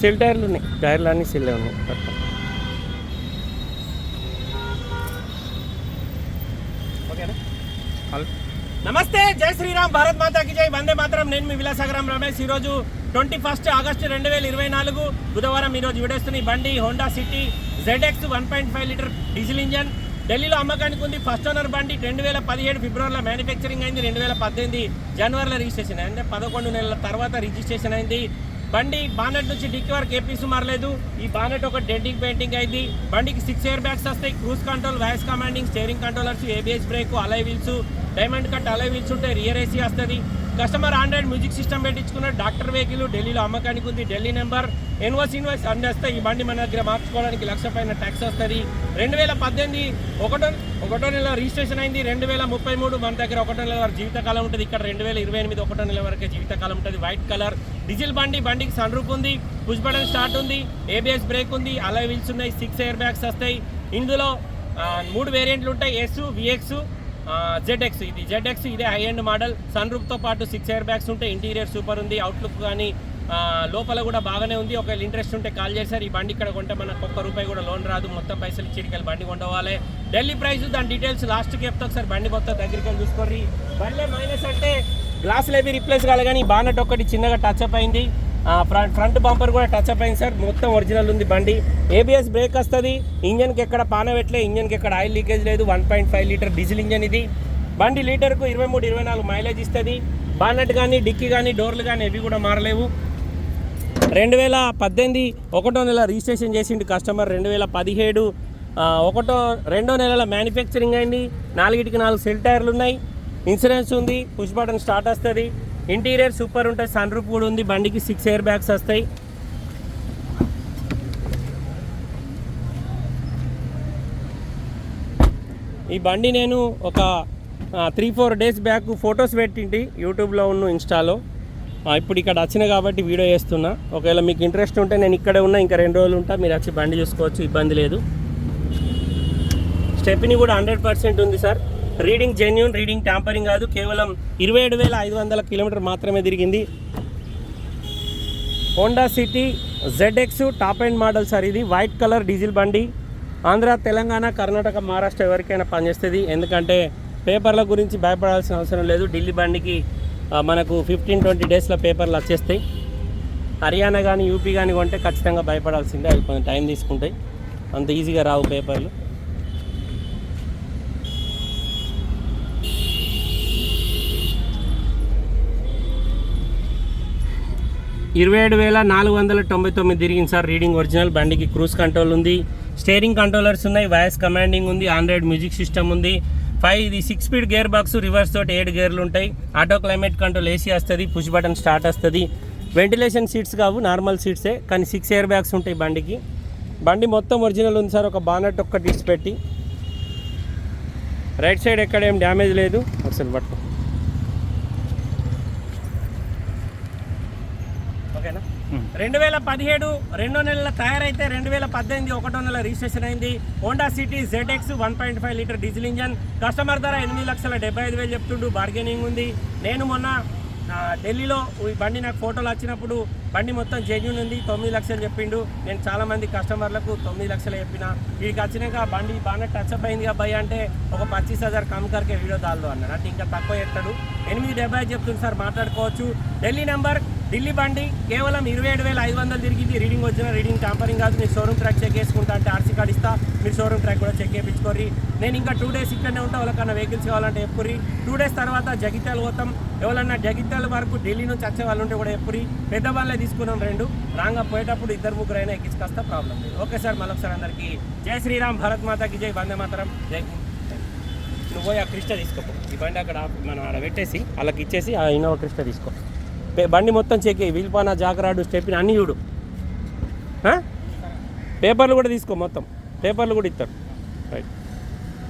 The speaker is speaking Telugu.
సెల్ టైర్లు ఉన్నాయి. టైర్లు అన్నీ సెల్లే ఉన్నాయి పక్క. ఓకేనా? హలో. నమస్తే జై శ్రీరామ్ భారత్ మాతాకి జై. వందే మాత్రం. నేను మీ విలాసాగరం రమేష్. ఈరోజు ట్వంటీ ఫస్ట్ ఆగస్టు రెండు వేల ఇరవై నాలుగు బుధవారం ఈరోజు విడేస్తున్న ఈ బండి Honda City ZX one point five litre diesel engine. ఢిల్లీలో అమ్మకానికి ఉంది. ఫస్ట్ ఓనర్ బండి రెండు వేల పదిహేడు ఫిబ్రవరిలో మ్యానుఫ్యాక్చరింగ్ అయింది. రెండు వేల పద్దెనిమిది జనవరిలో రిజిస్ట్రేషన్ అయింది. అంటే పదకొండు నెలల తర్వాత రిజిస్ట్రేషన్ అయింది. బండి బానెట్ నుంచి డిక్కి వరకు ఏ పీసు మారలేదు. ఈ బానెట్ ఒక డెంటింగ్ పెయింటింగ్ అయింది. బండికి సిక్స్ ఇయర్ బ్యాగ్స్ వస్తాయి. Cruise control voice commanding steering controllers ABS brake alloy wheels diamond cut alloy wheels ఉంటాయి రియర్ ఏసీ వస్తుంది. కస్టమర్ ఆండ్రాయిడ్ మ్యూజిక్ సిస్టమ్ పెట్టించుకున్న డాక్టర్ వెహికల్ ఢిల్లీలో అమ్మకానికి ఉంది. ఢిల్లీ నెంబర్ ఎన్వర్స్ ఇన్వాయిస్ అన్ని వస్తాయి. ఈ బండి మన దగ్గర మార్చుకోవడానికి లక్ష పైన ట్యాక్స్ వస్తుంది. రెండు వేల పద్దెనిమిది ఒకటో ఒకటో నెల రిజిస్ట్రేషన్ అయింది. రెండు వేల ముప్పై మూడు మన దగ్గర ఒకటో నెల వరకు జీవితకాలం ఉంటుంది. ఇక్కడ రెండు వేల ఇరవై ఎనిమిది ఒకటో నెల వరకే జీవితకాలం ఉంటుంది. వైట్ కలర్ డీజిల్ బండి బండికి సన్ రూప్ ఉంది పుష్ బటన్ స్టార్ట్ ఉంది ఏబిఎస్ బ్రేక్ ఉంది అలా వీల్స్ ఉన్నాయి సిక్స్ ఎయిర్ బ్యాగ్స్ వస్తాయి. ఇందులో మూడు వేరియంట్లు ఉంటాయి ఎస్ విఎక్స్ జెడ్ఎక్స్ ఇది జెడ్ఎక్స్ ఇదే హై ఎండ్ మోడల్ సన్ రూప్తో పాటు సిక్స్ ఎయిర్ బ్యాగ్స్ ఉంటాయి ఇంటీరియర్ సూపర్ ఉంది అవుట్లుక్ కానీ లోపల కూడా బాగానే ఉంది. ఒకవేళ ఇంట్రెస్ట్ ఉంటే కాల్ చేశారు ఈ బండి ఇక్కడ కొంటే మనకు ఒక్క రూపాయి కూడా లోన్ రాదు. మొత్తం పైసలు ఇచ్చిడికెళ్ళి బండి కొండవాలి. ఢిల్లీ ప్రైస్ దాని డీటెయిల్స్ లాస్ట్కి చెప్తా ఒకసారి బండి మొత్తం దగ్గరికి వెళ్ళి చూసుకోర్రి. బండి మైనస్ అంటే గ్లాసులు ఏవి రిప్లేస్ కాలే కానీ బానట్ ఒకటి చిన్నగా టచ్ అప్ అయింది. ఫ్రంట్ ఫ్రంట్ బంపర్ కూడా టచ్ అప్ అయింది సార్ మొత్తం ఒరిజినల్ ఉంది బండి. ఏబిఎస్ బ్రేక్ వస్తుంది. ఇంజన్కి ఎక్కడ పాన పెట్టలే ఇంజన్కి ఎక్కడ ఆయిల్ లీకేజ్ లేదు. One point five litre diesel engine ఇది. బండి లీటర్కు ఇరవై మూడు ఇరవై నాలుగు మైలేజ్ ఇస్తుంది. బానట్ కానీ డిక్కీ కానీ డోర్లు కానీ ఇవి కూడా మారలేవు. రెండు వేల పద్దెనిమిది ఒకటో నెల రిజిస్ట్రేషన్ చేసిండు కస్టమర్ రెండు వేల పదిహేడు ఒకటో రెండో నెలల మ్యానుఫ్యాక్చరింగ్ అయింది. నాలుగిటికి నాలుగు సెల్ టైర్లు ఉన్నాయి. ఇన్సూరెన్స్ ఉంది పుష్ బటన్ స్టార్ట్ వస్తుంది. ఇంటీరియర్ సూపర్ ఉంటుంది సన్ రూప్ కూడా ఉంది బండికి సిక్స్ ఎయిర్ బ్యాగ్స్ వస్తాయి. ఈ బండి నేను ఒక three four days back photos పెట్టింటి యూట్యూబ్లో ఉన్న ఇన్స్టాలో ఇప్పుడు ఇక్కడ వచ్చిన కాబట్టి వీడియో చేస్తున్నా. ఒకవేళ మీకు ఇంట్రెస్ట్ ఉంటే నేను ఇక్కడే ఉన్నా ఇంకా రెండు రోజులు ఉంటా మీరు వచ్చి బండి చూసుకోవచ్చు ఇబ్బంది లేదు. స్టెప్ని కూడా హండ్రెడ్ పర్సెంట్ ఉంది sir reading genuine reading tampering కాదు కేవలం ఇరవై ఏడు వేల ఐదు వందల కిలోమీటర్ మాత్రమే తిరిగింది. Honda City ZX top and model sir ఇది. వైట్ కలర్ డీజిల్ బండి. ఆంధ్ర తెలంగాణ కర్ణాటక మహారాష్ట్ర ఎవరికైనా పనిచేస్తుంది. ఎందుకంటే పేపర్ల గురించి భయపడాల్సిన అవసరం లేదు. ఢిల్లీ బండికి మనకు ఫిఫ్టీన్ ట్వంటీ డేస్లో పేపర్లు వచ్చేస్తాయి. హర్యానా కానీ యూపీ కానీ కొంటే ఖచ్చితంగా భయపడాల్సిందే. అవి కొంచెం టైం తీసుకుంటాయి. అంత ఈజీగా రావు పేపర్లు. ఇరవై ఏడు వేల నాలుగు వందల తొంభై తొమ్మిది తిరిగింది సార్ రీడింగ్ ఒరిజినల్. బండికి క్రూజ్ కంట్రోల్ ఉంది స్టేరింగ్ కంట్రోలర్స్ ఉన్నాయి వాయిస్ కమాండింగ్ ఉంది ఆండ్రాయిడ్ మ్యూజిక్ సిస్టమ్ ఉంది. ఫైవ్ ఇది six speed gear box reverse తోటి ఏడు గేర్లు ఉంటాయి. ఆటో క్లైమేట్ కంట్రోల్ ఏసీ వస్తుంది పుష్ బటన్ స్టార్ట్ వస్తుంది. వెంటిలేషన్ సీట్స్ కావు నార్మల్ సీట్సే కానీ సిక్స్ ఎయిర్ బ్యాగ్స్ ఉంటాయి బండికి. బండి మొత్తం ఒరిజినల్ ఉంది సార్ ఒక బానట్ ఒక్కటి ఇచ్చి పెట్టి. రైట్ సైడ్ ఎక్కడ ఏం డ్యామేజ్ లేదు. ఒకసారి పట్టుకో. ఓకేనా? రెండు వేల పదిహేడు రెండో నెలల తయారైతే రెండు వేల పద్దెనిమిది ఒకటో నెల రిజిస్ట్రేషన్ అయింది. Honda City ZX one point five litre diesel engine. Customer ధర ఎనిమిది లక్షల డెబ్బై ఐదు వేలు చెప్తుండు. బార్గెనింగ్ ఉంది. నేను మొన్న ఢిల్లీలో ఈ బండి నాకు ఫోటోలు వచ్చినప్పుడు బండి మొత్తం జెన్యున్ ఉంది. తొమ్మిది లక్షలు చెప్పిండు. నేను చాలా మంది కస్టమర్లకు తొమ్మిది లక్షలు చెప్పిన. వీడికి వచ్చినాక బండి బాగా టచ్ అప్ అయింది అబ్బాయి అంటే ఒక పచ్చీస్ హజార్ కమ్ కరికే వీడియో దాల్లో అన్నాడు. అంటే ఇంకా తక్కువ చెప్తాడు. ఎనిమిది డెబ్బై చెప్తుంది సార్ మాట్లాడుకోవచ్చు. ఢిల్లీ నెంబర్ ఢిల్లీ బండి కేవలం ఇరవై ఏడు వేల ఐదు వందలు తిరిగింది. రీడింగ్ వచ్చిన రీడింగ్ ట్యాంపరింగ్ కాదు. మీరు షోరూమ్ ట్రాక్ చెక్ చేసుకుంటా అంటే ఆర్సీ కార్డ్ ఇస్తా. మీరు షోరూమ్ ట్రాక్ కూడా చెక్ చేయించుకోర్రి. నేను ఇంకా టూ డేస్ ఇక్కడనే ఉంటా. వాళ్ళకన్నా వెహికల్స్ కావాలంటే ఎప్పురి టూ డేస్ తర్వాత జగిత్యాల పోతాం. ఎవరన్నా జగిత్యాల వరకు ఢిల్లీ నుంచి వచ్చే వాళ్ళు ఉంటే కూడా ఎప్పురి పెద్ద వాళ్ళే తీసుకున్నాం రెండు. రాంగా పోయేటప్పుడు ఇద్దరు ముగ్గురు అయినా ఎక్కించుకొస్తా ప్రాబ్లం లేదు. ఓకే సార్ మళ్ళొకసారి అందరికీ జై శ్రీరామ్ భరత్ మాతాకి జై వందే మాతరం. జై నువ్వు పోయి ఆ క్రిస్ట తీసుకోపో. ఈ బండి అక్కడ మనం ఆడ పెట్టేసి వాళ్ళకి ఇచ్చేసి ఆ ఇన్నోవా క్రిస్ట తీసుకో. బండి మొత్తం చెక్ అయ్యి జాకరాడు స్టెప్ని అన్నీ చూడు. పేపర్లు కూడా తీసుకో మొత్తం. పేపర్లు కూడా ఇస్తారు.